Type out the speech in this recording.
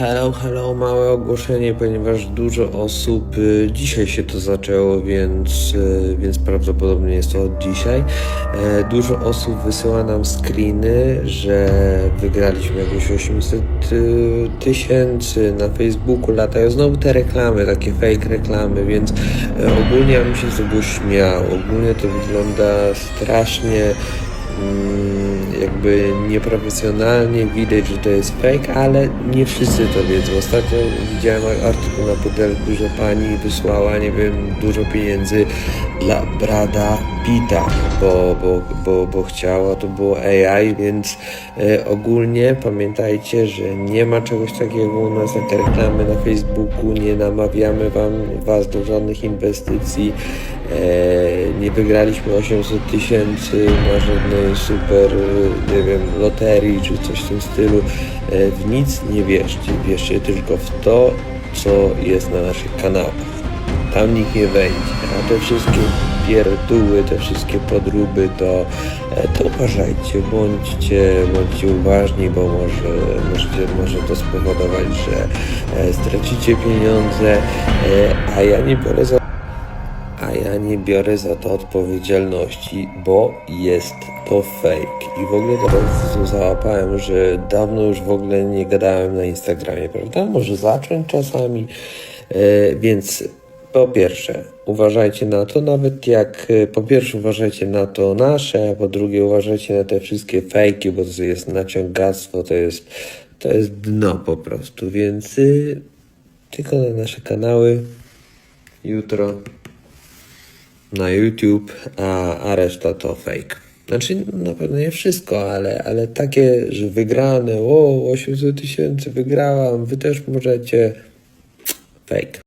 Hello, hello, małe ogłoszenie, ponieważ dużo osób, y, dzisiaj się to zaczęło, więc, y, więc prawdopodobnie jest to od dzisiaj. E, Dużo osób wysyła nam screeny, że wygraliśmy jakieś 800 y, tysięcy na Facebooku, latają znowu te reklamy, takie fake reklamy, więc e, ogólnie ja bym się z tego śmiał. Ogólnie to wygląda strasznie jakby nieprofesjonalnie, widać, że to jest fake, ale nie wszyscy to wiedzą. Ostatnio widziałem artykuł na pudelku, że pani wysłała, nie wiem, dużo pieniędzy dla Brada Pita, bo, bo, bo, bo chciała, to było AI, więc e, ogólnie pamiętajcie, że nie ma czegoś takiego u nas jak reklamy na Facebooku, nie namawiamy wam, was do żadnych inwestycji, nie wygraliśmy 800 tysięcy na żadnej super, e, nie wiem, loterii czy coś w tym stylu. E, w nic nie wierzcie, wierzcie tylko w to, co jest na naszych kanałach. Tam nikt nie wejdzie, a te wszystkie pierduły, te wszystkie podróby, to, e, to uważajcie, bądźcie, bądźcie uważni, bo może, możecie, może to spowodować, że e, stracicie pieniądze, e, a ja nie biorę za ja nie biorę za to odpowiedzialności, bo jest to fake. I w ogóle teraz załapałem, że dawno już w ogóle nie gadałem na Instagramie, prawda? Może zacząć czasami. E, więc po pierwsze, uważajcie na to, nawet jak e, po pierwsze uważajcie na to nasze, a po drugie uważajcie na te wszystkie fejki, bo to jest naciągactwo, to jest, to jest dno po prostu, więc y, tylko na nasze kanały jutro na YouTube, a, a reszta to fake. Znaczy, na pewno nie wszystko, ale, ale takie, że wygrane, o, 800 tysięcy wygrałam, wy też możecie. Fake.